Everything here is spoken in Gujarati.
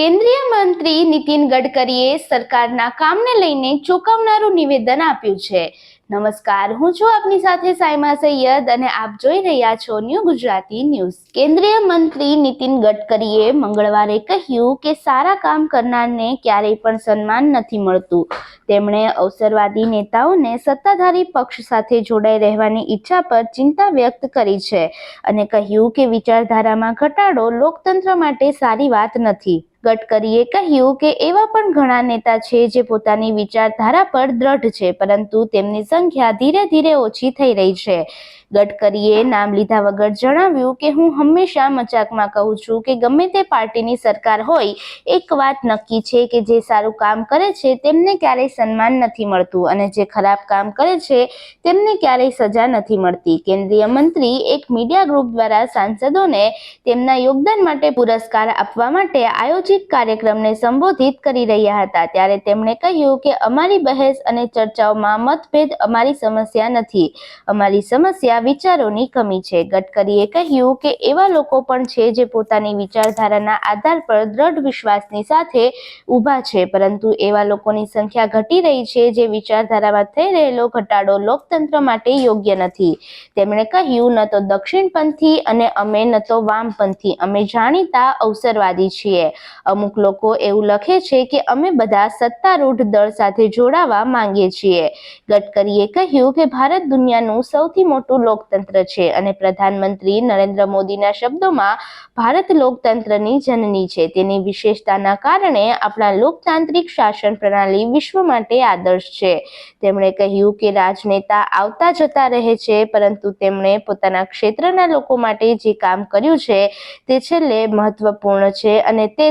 કેન્દ્રીય મંત્રી નીતિન ગડકરીએ સરકારના કામને લઈને ચોંકાવનારું નિવેદન આપ્યું છે. નમસ્કાર, હું છું આપની સાથે સાયમા સૈયદ અને આપ જોઈ રહ્યા છો ન્યૂ ગુજરાતી ન્યૂઝ. કેન્દ્રીય મંત્રી નીતિન ગડકરીએ મંગળવારે કહ્યું કે સારા કામ કરનારને ક્યારેય પણ સન્માન નથી મળતું. તેમણે અવસરવાદી નેતાઓને સત્તાધારી પક્ષ સાથે જોડાઈ રહેવાની ઈચ્છા પર ચિંતા વ્યક્ત કરી છે અને કહ્યું કે વિચારધારામાં ઘટાડો લોકતંત્ર માટે સારી વાત નથી. ગડકરીએ કહ્યું કે એવા પણ ઘણા નેતા છે જે પોતાની વિચારધારા પર દ્રઢ છે, પરંતુ તેમની સંખ્યા ધીરે ધીરે ઓછી થઈ રહી છે. ગડકરીએ નામ લીધા વગર જણાવ્યું કે હું હંમેશા મજાકમાં કહું છું કે ગમે તે પાર્ટીની સરકાર હોય, એક વાત નક્કી છે કે જે સારું કામ કરે છે તેમને ક્યારેય સન્માન નથી મળતું અને જે ખરાબ કામ કરે છે તેમને ક્યારેય સજા નથી મળતી. કેન્દ્રીય મંત્રી એક મીડિયા ગ્રુપ દ્વારા સાંસદોને તેમના યોગદાન માટે પુરસ્કાર આપવા માટે આયોજિત કાર્યક્રમને સંબોધિત કરી રહ્યા હતા. ત્યારે તેમણે કહ્યું કે અમારી બહેસ અને ચર્ચાઓમાં મતભેદ અમારી સમસ્યા નથી. અમારી સમસ્યા વિચારોની કમી છે. ગડકરીએ કહ્યું કે એવા લોકો પણ છે જે પોતાની વિચારધારાના આધાર પર દ્રઢ વિશ્વાસની સાથે ઊભા છે. પરંતુ એવા લોકોની સંખ્યા ઘટી રહી છે જે વિચારધારામાં થઈ રહેલો ઘટાડો લોકતંત્ર માટે યોગ્ય નથી. તેમણે કહ્યું, ન તો દક્ષિણપંથી અને અમે ન તો વામપંથી. અમે જાણીતા અવસરવાદી છીએ. અમુક લોકો એવું લખે છે કે અમે બધા સત્તારૂઢ દળ સાથે જોડાવા માંગીએ છીએ. ગડકરીએ કહ્યું કે ભારત દુનિયાનું સૌથી મોટું લોકતંત્ર છે અને પ્રધાનમંત્રી નરેન્દ્ર મોદીના શબ્દોમાં ભારત લોકતંત્રની જનની છે. તેની વિશેષતાના કારણે આપણા લોકતાંત્રિક શાસન પ્રણાલી વિશ્વ માટે આદર્શ છે. તેમણે કહ્યું કે રાજનેતા આવતા જતા રહે છે, પરંતુ તેમણે પોતાના ક્ષેત્રના લોકો માટે જે કામ કર્યું છે તે છેલ્લે મહત્વપૂર્ણ છે અને તે